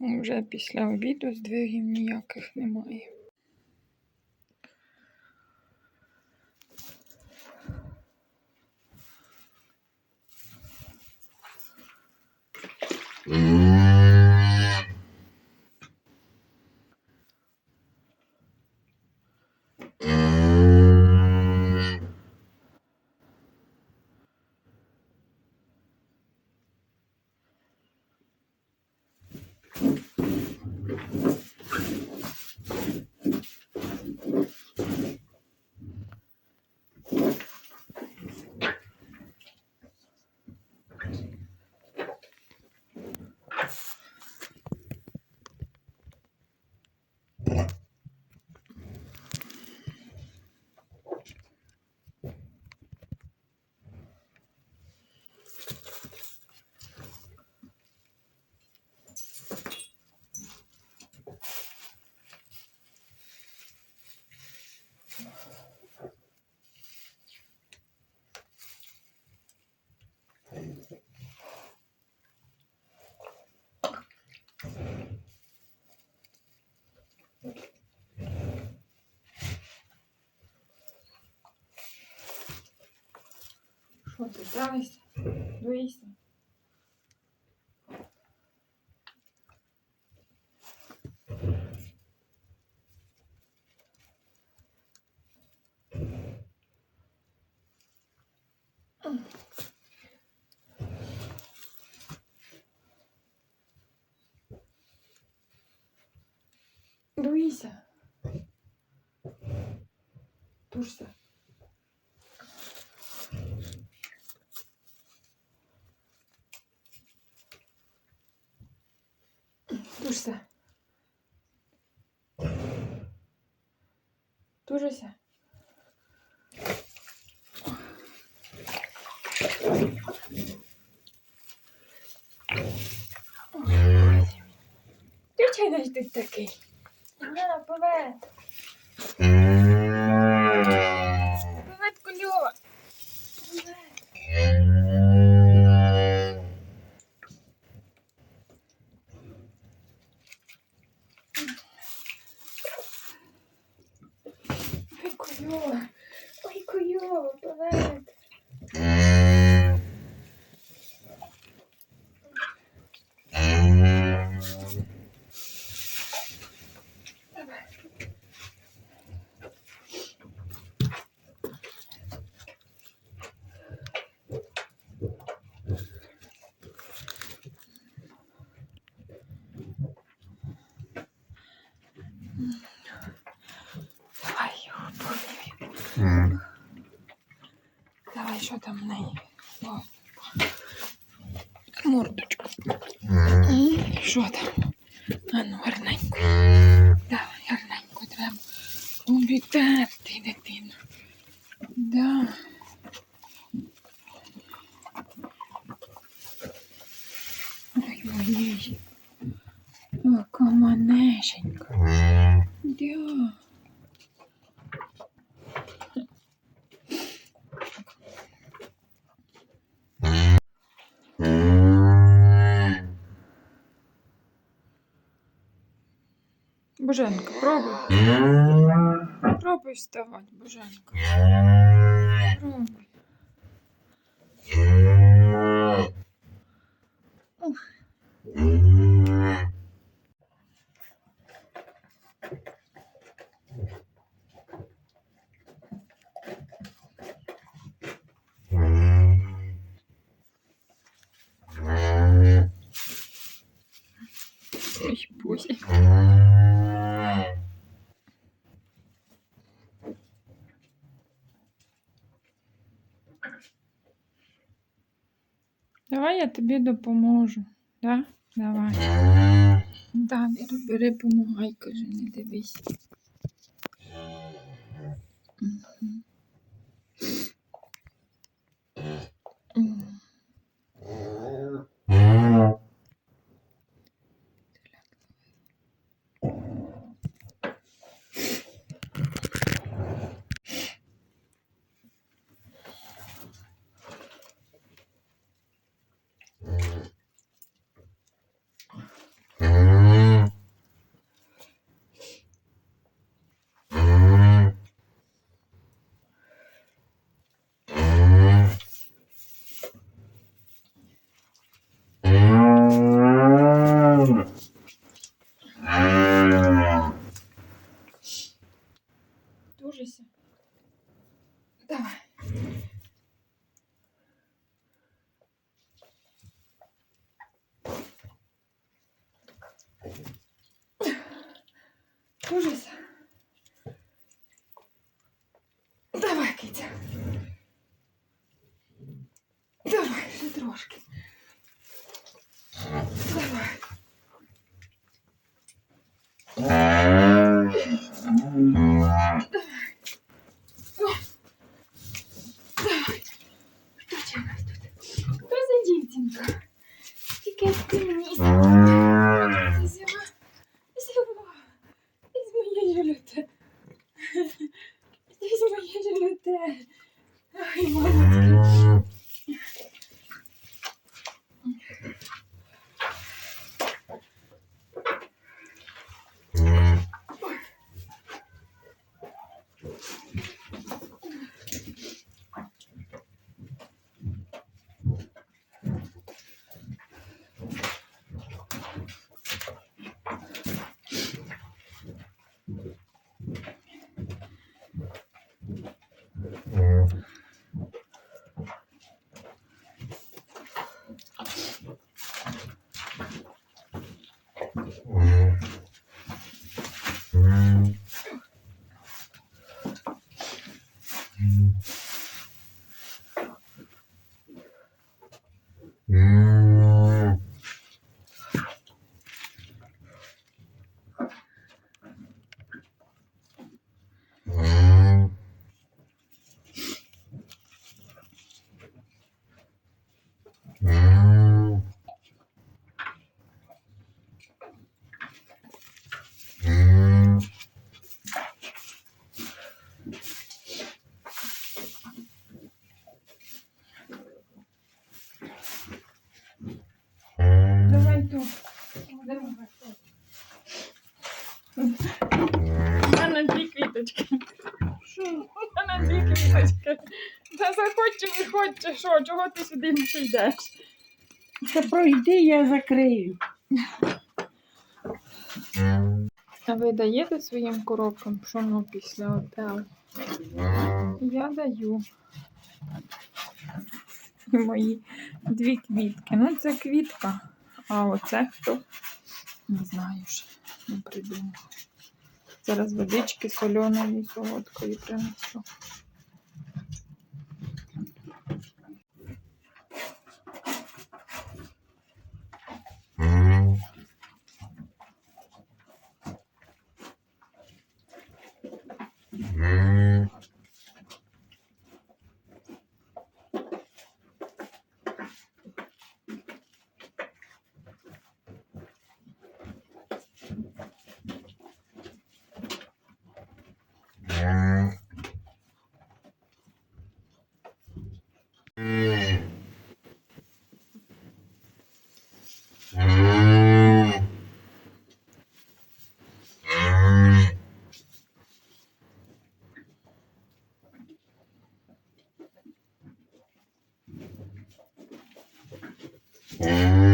Вже після обіду здвигів ніяких немає. Що Отдалися, доїся. Дуйся. Тушься. Тужися. Дівчина ж ти такий? На, повед. Повед кульова. Ой, повів. Давай, що там в неї? О. Мордочку. М, Що там? А ну, гарненько. Давай, гарненько треба. Обітерти, Боженко, пробуй. Пробуй вставати, Боженко. Пробуй. Я тобі допоможу. Да? Давай. Да, бери, бери, помагай, каже, не дивись. Тужися. Давай. Виходьте, що, чого ти сюди не йдеш? Та пройди, я закрию. А ви даєте своїм коробкам пшоно після отелу? Я даю. І мої дві квітки. Ну, це квітка. А оце хто? Не знаю ще. Не придумав. Зараз водички соленої солодкої принесу. man Música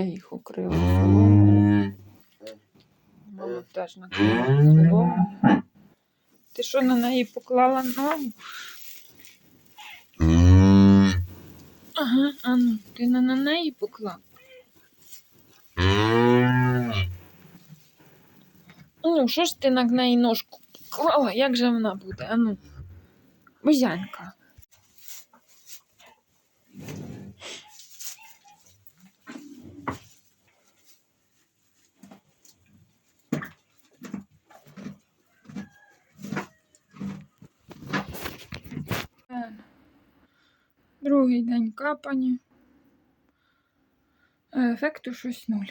Я їх укрила соломою. Мама теж накрила соломою. Ти що на неї поклала ногу? Ага, а ну, ти не на неї поклав. Ну, що ж ти на неї ножку поклала? Як же вона буде? А ну, Другий день капання. Е, Ефекту щось нуль.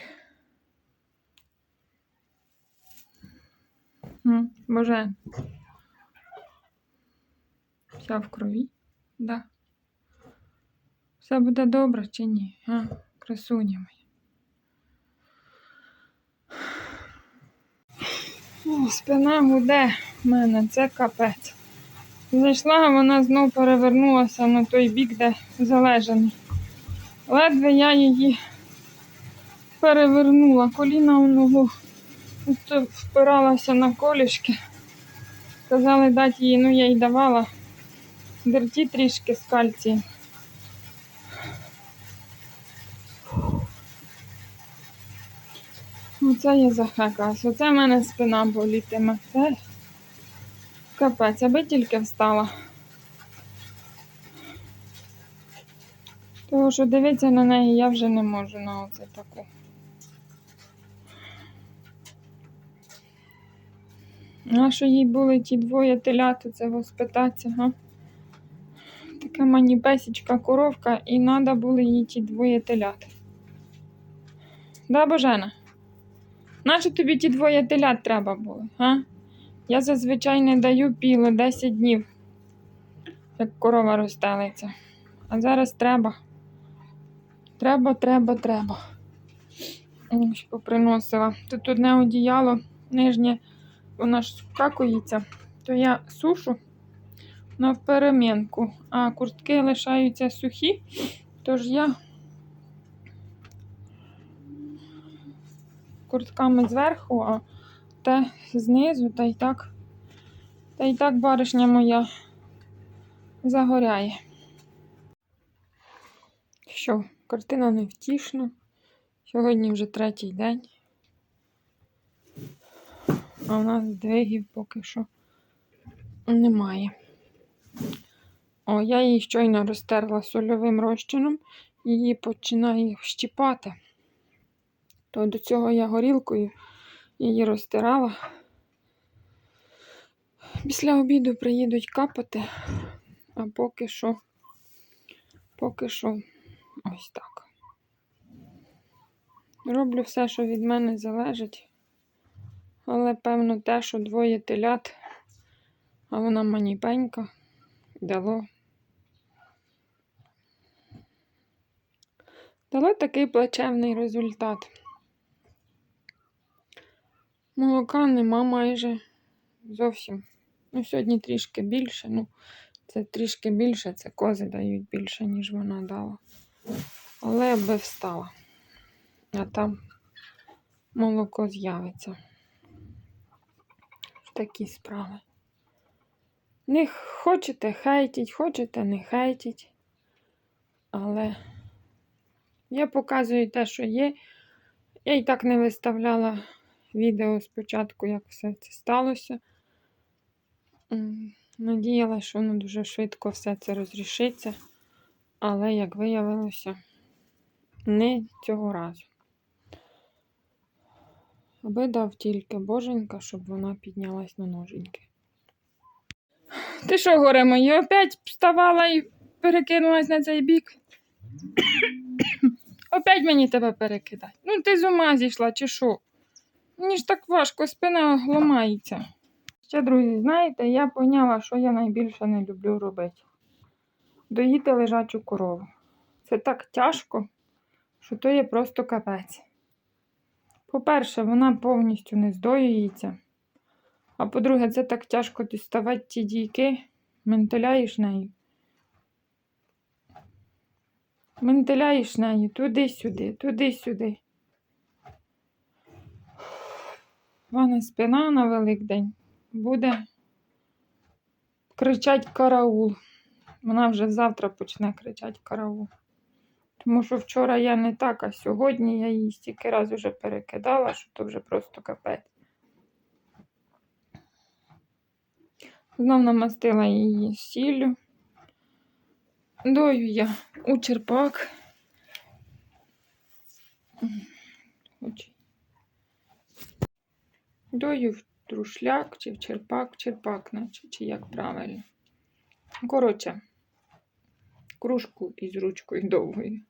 Боже. Вся в крові? Да. Все буде добре чи ні? А, красуня моя. Спина гуде в мене, це капець. Зайшла, вона знов перевернулася на той бік, де залежаний. Ледве я її перевернула, коліна у ногу впиралася на колішки. Сказали дати їй, ну я їй давала дерті трішки з кальцієм. Оце я захекалась. Оце в мене спина болітиме. Це капець, аби тільки встала. Того, що дивитися на неї я вже не можу на оце таку. А що їй були ті двоє телят, це воспитатися, га? Така мені песічка коровка, і треба були їй ті двоє телят. Да, Божена? Нащо тобі ті двоє телят треба було, га? Я зазвичай не даю піло 10 днів, як корова розстелиться. А зараз треба. Треба, треба, треба. Ось поприносила. Тут одне одіяло, нижнє вона ж какується, то я сушу на перемінку, а куртки лишаються сухі, тож я куртками зверху, а те знизу, та й так, та й так баришня моя загоряє. Що, картина невтішна. Сьогодні вже третій день. А у нас двигів поки що немає. О, я її щойно розтерла сольовим розчином, її починає щіпати. То до цього я горілкою її розтирала. Після обіду приїдуть капати, а поки що, поки що ось так. Роблю все, що від мене залежить. Але, певно, те, що двоє телят, а вона маніпенька, дало. Дало такий плачевний результат. Молока нема майже зовсім. Ну, сьогодні трішки більше. Ну, це трішки більше, це кози дають більше, ніж вона дала. Але би встала. А там молоко з'явиться такі справи. Не хочете хейтіть, хочете не хейтіть. Але я показую те, що є. Я і так не виставляла відео спочатку, як все це сталося. М, Надіялася, що воно дуже швидко все це розрішиться. Але, як виявилося, не цього разу. Аби дав тільки боженька, щоб вона піднялась на ноженьки. Ти що, горе моє, опять вставала і перекинулась на цей бік? опять мені тебе перекидати. Ну, ти з ума зійшла, чи що? Мені ж так важко, спина ламається. Ще, друзі, знаєте, я поняла, що я найбільше не люблю робити. Доїти лежачу корову. Це так тяжко, що то є просто капець. По-перше, вона повністю не здоюється. А по-друге, це так тяжко діставати ті дійки, ментиляєш нею. Ментиляєш нею туди-сюди, туди-сюди. Вона спина на Великдень буде кричать караул. Вона вже завтра почне кричать караул. Тому що вчора я не так, а сьогодні я її стільки раз уже перекидала, що то вже просто капець. Знов намастила її сіллю. Дою я у черпак. Хоч. Дою в трушляк чи в черпак, черпак, наче, чи як правильно. Коротше, кружку із ручкою довгою.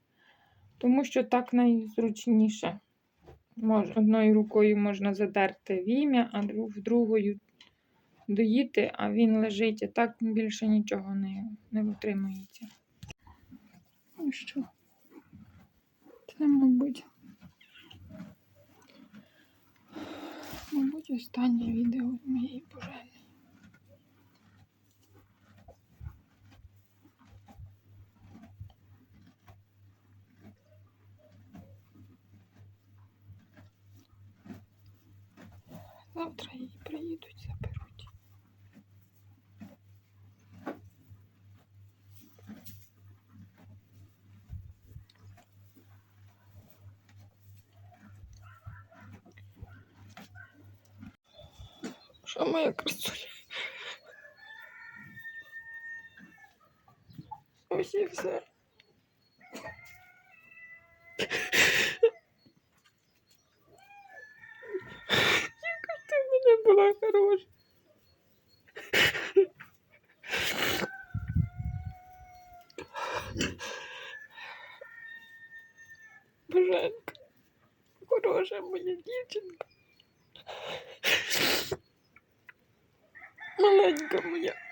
Тому що так найзручніше. Мож, одною рукою можна задерти вім'я, а друг, другою доїти, а він лежить і так більше нічого не, не витримується. Ну що? Це, мабуть, мабуть, останнє відео моєї пожежі. Завтра її приїдуть, заберуть. Красуня? Ось і все. Яка ти в мене була хороша. Боженька, хороша моя дівчинка. Маленька моя. Чого це